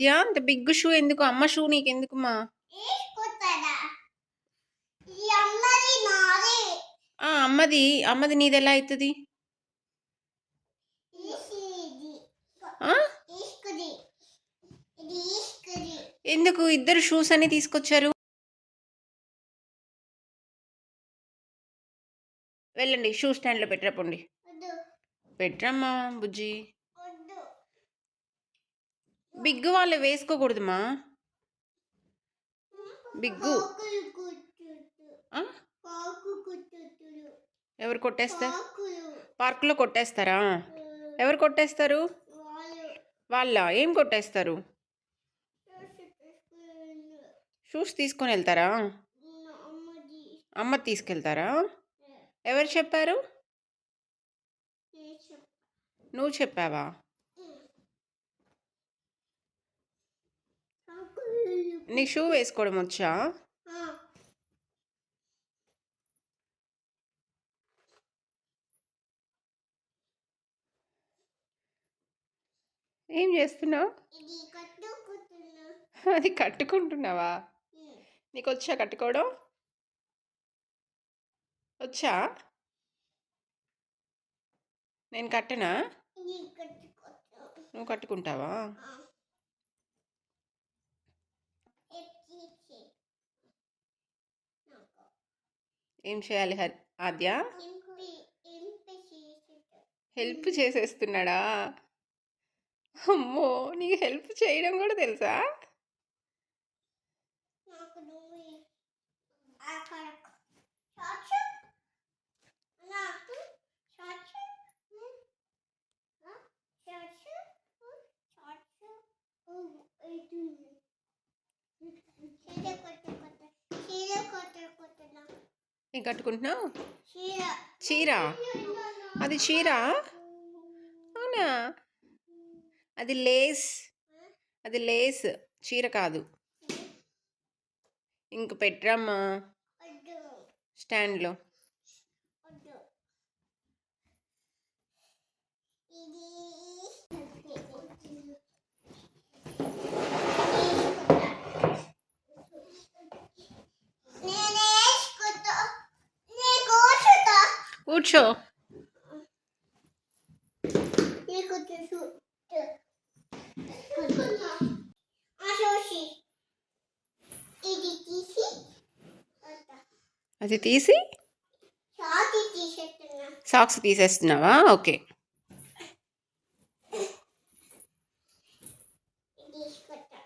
ఆద్య అంత big shoe ఎందుకు? అమ్మ షూ నీకెందుకుమా అమ్మది అమ్మది నీది ఎలా అవుతుంది ఎందుకు? ఇద్దరు షూస్ అని తీసుకొచ్చారు. వెళ్ళండి షూ స్టాండ్లో పెట్టరపండి పెట్టరమ్మా బుజ్జి. బిగ్ వాళ్ళు వేసుకోకూడదుమా? బిగ్గు. ఎవరు కొట్టేస్తారు పార్కులో కొట్టేస్తారా? ఎవరు కొట్టేస్తారు? వాళ్ళ? ఏం కొట్టేస్తారు? షూస్ తీసుకొని వెళ్తారా? అమ్మ తీసుకెళ్తారా? ఎవరు చెప్పారు? నువ్వు చెప్పావా? నీ షూ వేసుకోవడం వచ్చా? ఏం చేస్తున్నావు? అది కట్టుకుంటున్నావా? నీకు వచ్చా కట్టుకోవడం? వచ్చా? నేను కట్టనా? నువ్వు కట్టుకుంటావా ఎత్తి నాకు ఏం చేయాలి హర్ ఆద్య? హెల్ప్ చేసేస్తున్నాడా? అమ్మో నీకు హెల్ప్ చేయడం కూడా తెలుసా నాకు నువ్వు అక్కడ చాచు నాకు చాచు చాచు చాచు ఇది చీర కొట్ట కొట్ట చీర కొట్ట కొట్టనా ఏం కట్టుకుంటున్నావు? చీర. అది చీర? అవునా? అది లేస్. అది లేస్. చీర కాదు. ఇంక పెట్టరమ్మా. స్టాండ్లో. ఇది నేను వేసుకుంటా నీకు వచ్చుతా కూర్చో అది తీసి సాక్స్ తీసేస్తున్నావా ఓకే తీసుకుంటా